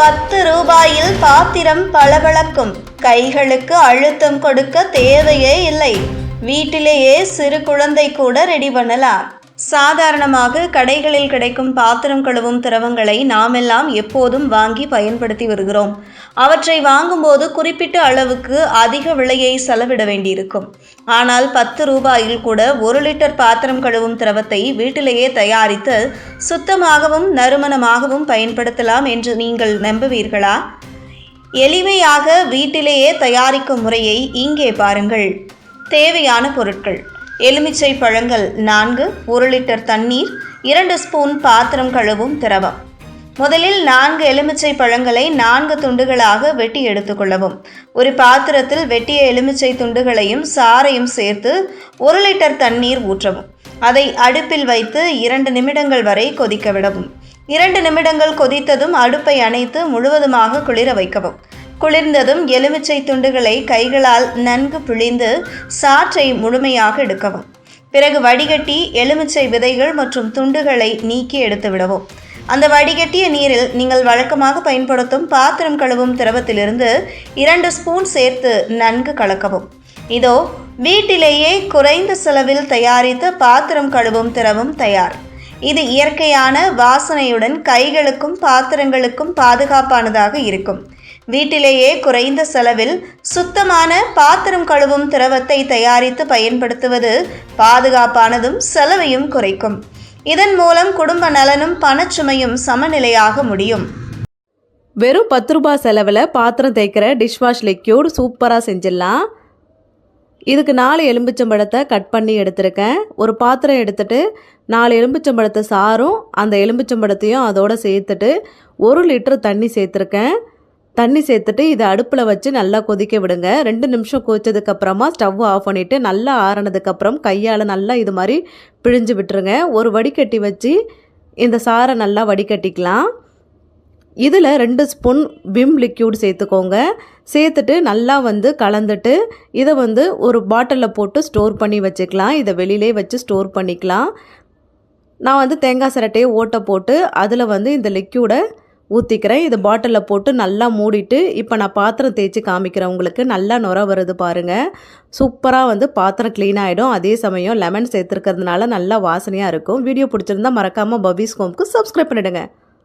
பத்து ரூபாயில் பாத்திரம் பளபளக்கும். கைகளுக்கு அழுத்தம் கொடுக்க தேவையே இல்லை. வீட்டிலேயே சிறு குழந்தை கூட ரெடி பண்ணலாம். சாதாரணமாக கடைகளில் கிடைக்கும் பாத்திரம் கழுவும் திரவங்களை நாமெல்லாம் எப்போதும் வாங்கி பயன்படுத்தி வருகிறோம். அவற்றை வாங்கும்போது குறிப்பிட்ட அளவுக்கு அதிக விலையை செலவிட வேண்டியிருக்கும். ஆனால் பத்து ரூபாயில் கூட ஒரு லிட்டர் பாத்திரம் கழுவும் திரவத்தை வீட்டிலேயே தயாரித்து சுத்தமாகவும் நறுமணமாகவும் பயன்படுத்தலாம் என்று நீங்கள் நம்புவீர்களா? எளிமையாக வீட்டிலேயே தயாரிக்கும் முறையை இங்கே பாருங்கள். தேவையான பொருட்கள். எலுமிச்சை பழங்கள் நான்கு ஒரு லிட்டர் தண்ணீர் இரண்டு ஸ்பூன் பாத்திரம் கழுவும் திரவம். முதலில் நான்கு எலுமிச்சை பழங்களை நான்கு துண்டுகளாக வெட்டி எடுத்துக்கொள்ளவும். ஒரு பாத்திரத்தில் வெட்டிய எலுமிச்சை துண்டுகளையும் சாறையும் சேர்த்து ஒரு லிட்டர் தண்ணீர் ஊற்றவும். அதை அடுப்பில் வைத்து இரண்டு நிமிடங்கள் வரை கொதிக்க விடவும். இரண்டு நிமிடங்கள் கொதித்ததும் அடுப்பை அணைத்து முழுவதுமாக குளிர வைக்கவும். குளிர்ந்ததும் எலுமிச்சை துண்டுகளை கைகளால் நன்கு பிழிந்து சாற்றை முழுமையாக எடுக்கவும். பிறகு வடிகட்டி எலுமிச்சை விதைகள் மற்றும் துண்டுகளை நீக்கி எடுத்து விடவும். அந்த வடிகட்டிய நீரில் நீங்கள் வழக்கமாக பயன்படுத்தும் பாத்திரம் கழுவும் திரவத்திலிருந்து இரண்டு ஸ்பூன் சேர்த்து நன்கு கலக்கவும். இதோ வீட்டிலேயே குறைந்த செலவில் தயாரித்த பாத்திரம் கழுவும் திரவம் தயார். இது இயற்கையான வாசனையுடன் கைகளுக்கும் பாத்திரங்களுக்கும் பாதுகாப்பானதாக இருக்கும். வீட்டிலேயே குறைந்த செலவில் சுத்தமான பாத்திரம் கழுவும் திரவத்தை தயாரித்து பயன்படுத்துவது பாதுகாப்பானதும் செலவையும் குறைக்கும். இதன் மூலம் குடும்ப நலனும் பணச்சுமையும் சமநிலையாக முடியும். வெறும் பத்து ரூபாய் செலவில் பாத்திரம் தேய்க்கிற டிஷ்வாஷ் லிக்யூட் சூப்பராக செஞ்சிடலாம். இதுக்கு நாலு எலும்பிச்சம்பழத்தை கட் பண்ணி எடுத்திருக்கேன். ஒரு பாத்திரம் எடுத்துட்டு நாலு எலும்பிச்சம்பழத்தை சாரும் அந்த எலும்பிச்சம்பழத்தையும் அதோட சேர்த்துட்டு ஒரு லிட்டர் தண்ணி சேர்த்துருக்கேன். தண்ணி சேர்த்துட்டு இதை அடுப்பில் வச்சு நல்லா கொதிக்க விடுங்க. ரெண்டு நிமிஷம் கொதிச்சதுக்கப்புறமா ஸ்டவ் ஆஃப் பண்ணிவிட்டு நல்லா ஆறினதுக்கப்புறம் கையால் நல்லா இது மாதிரி பிழிஞ்சு விட்டுருங்க. ஒரு வடிகட்டி வச்சு இந்த சாரை நல்லா வடிகட்டிக்கலாம். இதில் ரெண்டு ஸ்பூன் விம் லிக்யூட் சேர்த்துக்கோங்க. சேர்த்துட்டு நல்லா வந்து கலந்துட்டு இதை வந்து ஒரு பாட்டிலில் போட்டு ஸ்டோர் பண்ணி வச்சுக்கலாம். இதை வெளியிலே வச்சு ஸ்டோர் பண்ணிக்கலாம். நான் வந்து தேங்காய் சிரட்டையை ஓட்டை போட்டு அதில் வந்து இந்த லிக்யூடை ஊற்றிக்கிறேன் இது பாட்டிலில் போட்டு நல்லா மூடிட்டு இப்போ நான் பாத்திரம் தேய்ச்சி காமிக்கிறேன் உங்களுக்கு. நல்லா நுர வருது பாருங்கள் சூப்பராக வந்து பாத்திரம் க்ளீன் ஆகிடும் அதே சமயம் லெமன் சேர்த்துருக்கிறதுனால நல்லா வாசனையாக இருக்கும். வீடியோ பிடிச்சிருந்தா மறக்காமல் பபீஸ் கோம்க்கு சப்ஸ்கிரைப் பண்ணிவிடுங்க